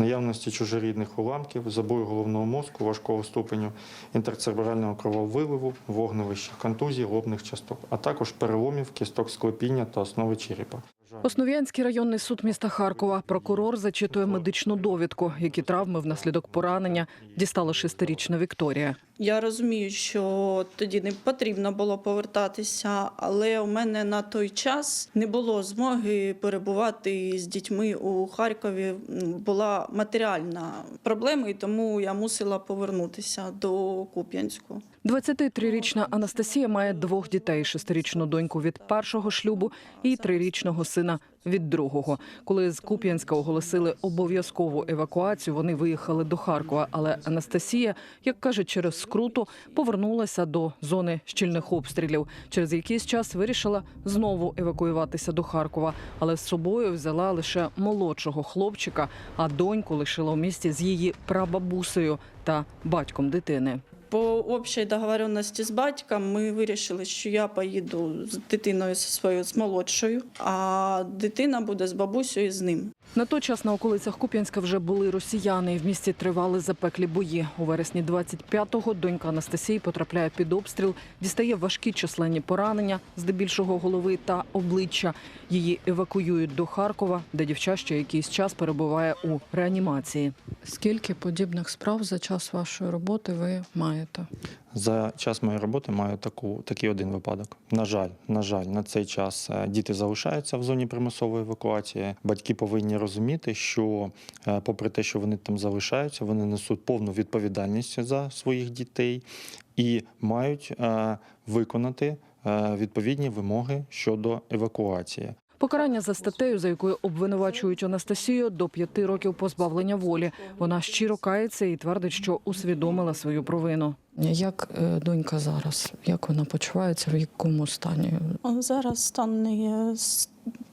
наявності чужорідних уламків, забою головного мозку, важкого ступеню інтерцеребрального крововиливу, вогневища, контузій, лобних часток, а також переломів кісток склепіння та основи черепа. Основ'янський районний суд міста Харкова. Прокурор зачитує медичну довідку, які травми внаслідок поранення дістала шестирічна Вікторія. Я розумію, що тоді не потрібно було повертатися, але у мене на той час не було змоги перебувати з дітьми у Харкові. Була матеріальна проблема, і тому я мусила повернутися до Куп'янську. 23-річна Анастасія має двох дітей: шестирічну доньку від першого шлюбу і трирічного сина від другого. Коли з Куп'янська оголосили обов'язкову евакуацію, вони виїхали до Харкова. Але Анастасія, як каже, через скруту повернулася до зони щільних обстрілів. Через якийсь час вирішила знову евакуюватися до Харкова, але з собою взяла лише молодшого хлопчика, а доньку лишила у місті з її прабабусею та батьком дитини. По общій договоренності з батьком ми вирішили, що я поїду з дитиною своєю з молодшою, а дитина буде з бабусею і з ним. На той час на околицях Куп'янська вже були росіяни. і В місті тривали запеклі бої. У вересні 25-го донька Анастасії потрапляє під обстріл, дістає важкі численні поранення, здебільшого голови та обличчя. Її евакуюють до Харкова, де дівча ще якийсь час перебуває у реанімації. Скільки подібних справ за час вашої роботи ви маєте? За час моєї роботи маю таку, такий один випадок. На жаль, на жаль, на цей час е, діти залишаються в зоні примусової евакуації. Батьки повинні розуміти, що, е, попри те, що вони там залишаються, вони несуть повну відповідальність за своїх дітей і мають е, виконати відповідні вимоги щодо евакуації. Покарання за статтею, за якою обвинувачують Анастасію, до п'яти років позбавлення волі. Вона щиро кається і твердить, що усвідомила свою провину. Як е, донька зараз? Як вона почувається? В якому стані? Зараз стан не є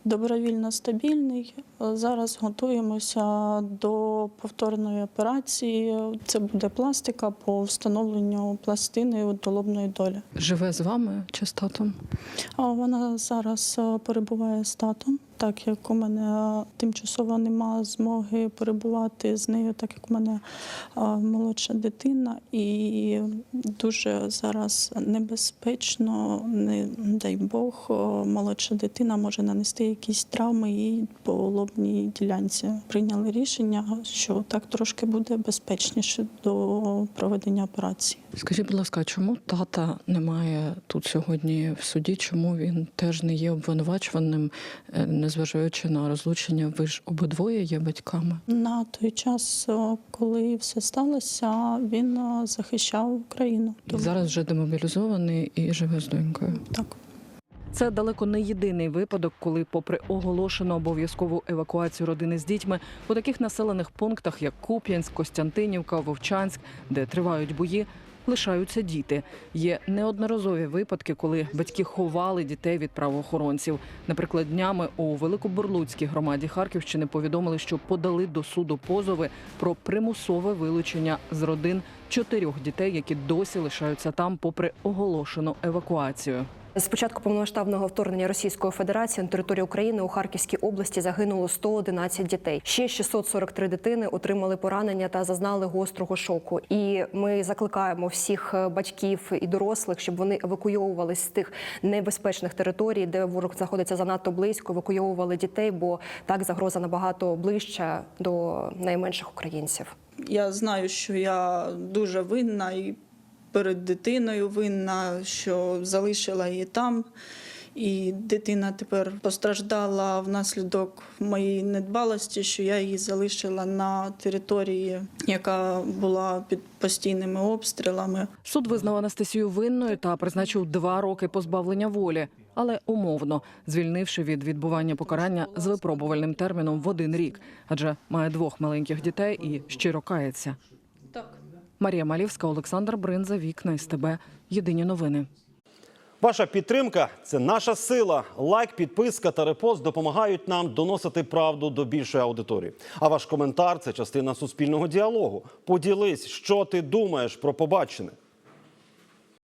добровільно стабільний. Зараз готуємося до повторної операції. Це буде пластика по встановленню пластини долобної долі. Живе з вами чи з татом? Вона зараз е, перебуває з татом, так як у мене тимчасово нема змоги перебувати з нею, так як у мене е, молодша дитина, і дуже зараз небезпечно, не дай Бог, е, молодша дитина може нанести якісь травми їй по лобній ділянці. Прийняли рішення, що так трошки буде безпечніше до проведення операції. Скажіть, будь ласка, чому тата немає тут сьогодні в суді? Чому він теж не є обвинувачуваним, е, незважаючи на розлучення? Ви ж обидвоє є батьками? На той час, е, коли все сталося, він е, захищав Україну. І зараз вже демобілізований і живе з донькою. так. Це далеко не єдиний випадок, коли, попри оголошену обов'язкову евакуацію родини з дітьми, у таких населених пунктах, як Куп'янськ, Костянтинівка, Вовчанськ, де тривають бої, лишаються діти. Є неодноразові випадки, коли батьки ховали дітей від правоохоронців. Наприклад, днями у Великобурлуцькій громаді Харківщини повідомили, що подали до суду позови про примусове вилучення з родин чотирьох дітей, які досі лишаються там, попри оголошену евакуацію. З початку повномасштабного вторгнення Російської Федерації на територію України у Харківській області загинуло 111 дітей. Ще 643 дитини отримали поранення та зазнали гострого шоку. І ми закликаємо всіх е, батьків і дорослих, щоб вони евакуйовувались з тих небезпечних територій, де ворог знаходиться занадто близько, евакуйовували дітей, бо так загроза набагато ближча до найменших українців. Я знаю, що я дуже винна і перед дитиною винна, що залишила її там. І дитина тепер постраждала внаслідок моєї недбалості, що я її залишила на території, яка була під постійними обстрілами. Суд визнав Анастасію винною та призначив два роки позбавлення волі, але умовно звільнивши від відбування покарання з випробувальним терміном в один рік, адже має двох маленьких дітей і щиро кається. Марія Малівська, Олександр Бринза, вікна СТБ. Єдині новини. Ваша підтримка це наша сила. Лайк, підписка та репост допомагають нам доносити правду до більшої аудиторії. А ваш коментар це частина суспільного діалогу. Поділись, що ти думаєш про побачене.